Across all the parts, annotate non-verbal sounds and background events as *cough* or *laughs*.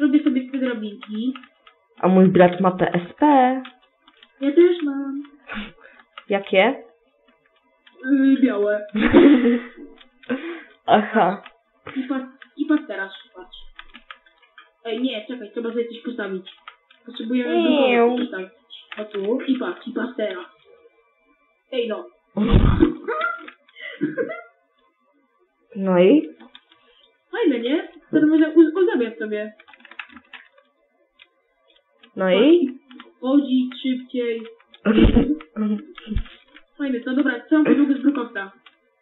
Robię sobie z tej drabinki. A mój brat ma PSP. Ja też mam. Jakie? Yy, białe. *laughs* Aha. I patrz, i patrz teraz, patrz. Ej, nie, czekaj, trzeba sobie coś postawić. Potrzebujemy drugą postawić. O tu, i patrz, i patrz teraz. Ej, no. No i? Fajne, nie? Teraz można uz- uzamiać sobie. No i? Chodzić szybciej. *laughs* Fajne, to dobra, całą podłogę z brukowca.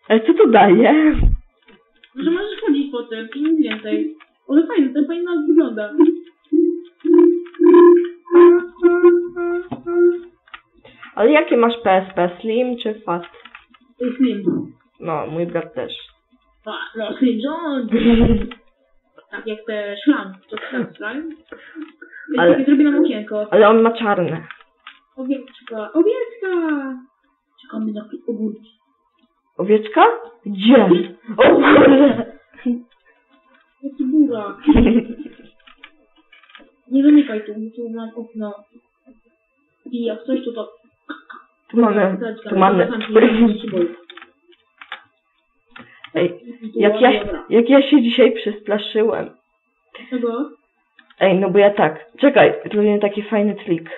Ale co to daje? Może możesz chodzić po tym i nic więcej. Ale fajne, to fajnie nas wygląda. Ale jakie masz PSP? Slim czy jest Slim. No, mój brat też. A, no Slim John. *laughs* Tak jak te szlam. To tak, szlam? Ale-. Zrobię nam okienko. Ale on ma czarne. Owieczka, owieczka! Czekamy na ogórki. Owieczka? Gdzie? O kurde! Jaki burak. Nie zamykaj tu, tu mam okno. I jak coś, to to... Tu mamy, tu mamy. Jak ja, jak ja się dzisiaj przestraszyłem. Czego? Ej, no bo ja tak. Czekaj, zrobię taki fajny trik.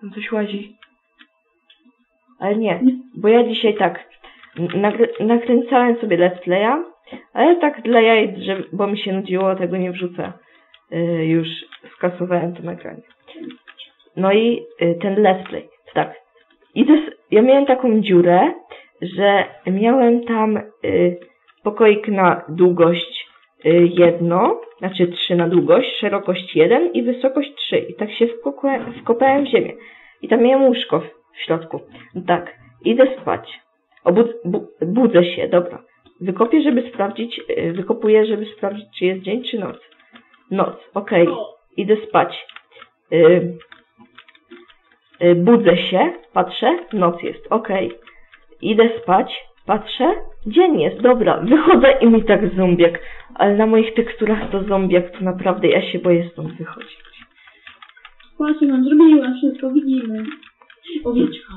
Tam coś łazi. Ale nie, bo ja dzisiaj tak. Nakrę nakręcałem sobie let's playa, ale tak dla jaj, że, bo mi się nudziło, tego nie wrzucę. Yy, już skasowałem to nagranie. No i yy, ten let's play. To tak. Idę s- ja miałem taką dziurę, że miałem tam yy, pokoik na długość y, jedno, znaczy 3 na długość, szerokość 1 i wysokość 3. I tak się wkopałem, wkopałem w ziemię. I tam miałem łóżko w, środku. No tak, idę spać. Obud bu budzę się, dobra. Wykopię, żeby sprawdzić, y, wykopuję, żeby sprawdzić, czy jest dzień, czy noc. Noc, okej. O, Idę spać. Y, y, budzę się, patrzę, noc jest, okej. Idę spać, patrzę, dzień jest, dobra. Wychodzę i mi tak zombiak. Ale na moich teksturach to zombiak, to naprawdę ja się boję stąd wychodzić. patrzcie, mam zrobiłam wszystko, widzimy. Owieczka.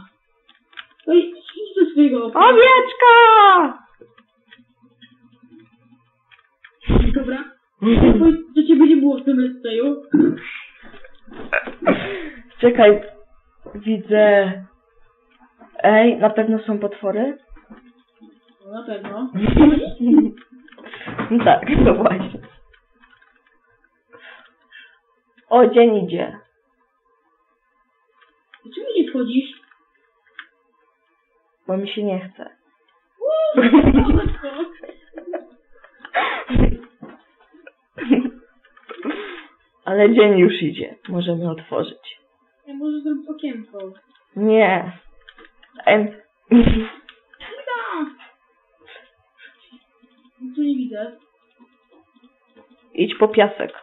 Oj, idź do swojego okna. Owieczka! Dobra. Co ciebie nie było w tym playu. Czekaj, widzę... Ej, na pewno są potwory? No na pewno. *laughs* No tak, to właśnie. O, dzień idzie. Dlaczego nie wchodzisz? Bo mi się nie chce. *laughs* Ale dzień już idzie. Możemy otworzyć. Ja może zrobić okienko. Nie. Em. Ida! Tu nie widzę. Idź po piasek.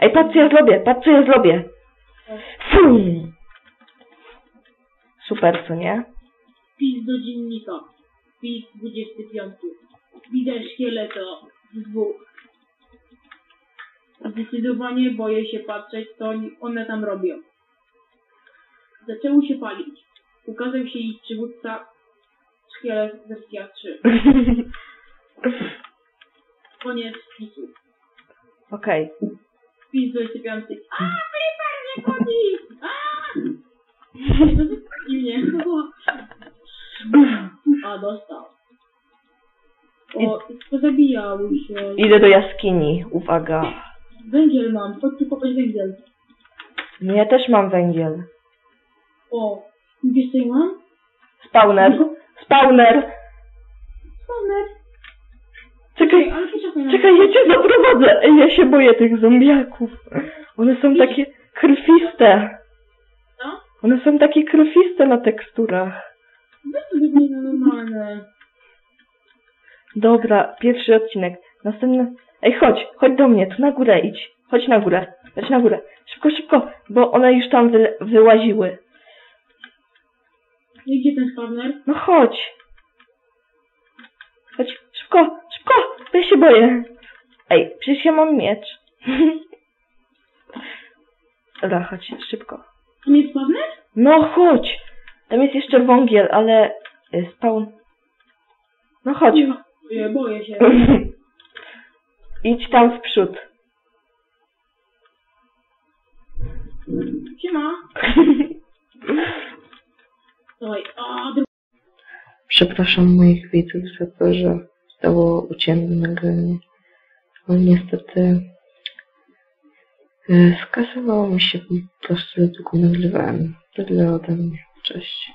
Ej, patrz co ja zrobię, patrz co ja zrobię. Fum. Super, co nie? Wpis do dziennika. Wpis 25. Widzę szkieleta z dwóch. Zdecydowanie boję się patrzeć, co oni- one tam robią. Zaczęły się palić. Ukazał się ich przywódca szkielet wersja 3. *laughs* Koniec wpisu. Okej. Wpis 25. A, Creeper nie chodzi! A! No to dziwnie. A, dostał. O, pozabijał się. Idę do jaskini, uwaga. Węgiel mam, chodź tu kopać węgiel. No ja też mam węgiel. O, wiesz co ja mam? Spawner. Spawner. Spawner. Czekaj, ale poczekaj na czekaj, ja cię zaprowadzę. Ej, ja się boję tych zombiaków. One są takie krwiste. Co? One są takie krwiste na teksturach. Weź mnie na normalne. Dobra, pierwszy odcinek. Następny. Ej, chodź, chodź do mnie, tu na górę idź. Chodź na górę, chodź na górę. Szybko, szybko, bo one już tam wy, wyłaziły. I gdzie ten spawner? No chodź. Chodź, szybko, szybko, bo ja się boję. Ej, przecież ja mam miecz. *laughs* Dobra, chodź, szybko. Tam jest spawner? No chodź! Tam jest jeszcze wągiel, ale y, spawn. No chodź. Nie, boję się. *laughs* Idź tam w przód. Siema. *laughs* Dru- Przepraszam moich widzów za to, że zostało ucięte nagranie. Ale niestety y, skasowało mi się po prostu, dopóki nagrywałem. Tyle ode mnie. Cześć.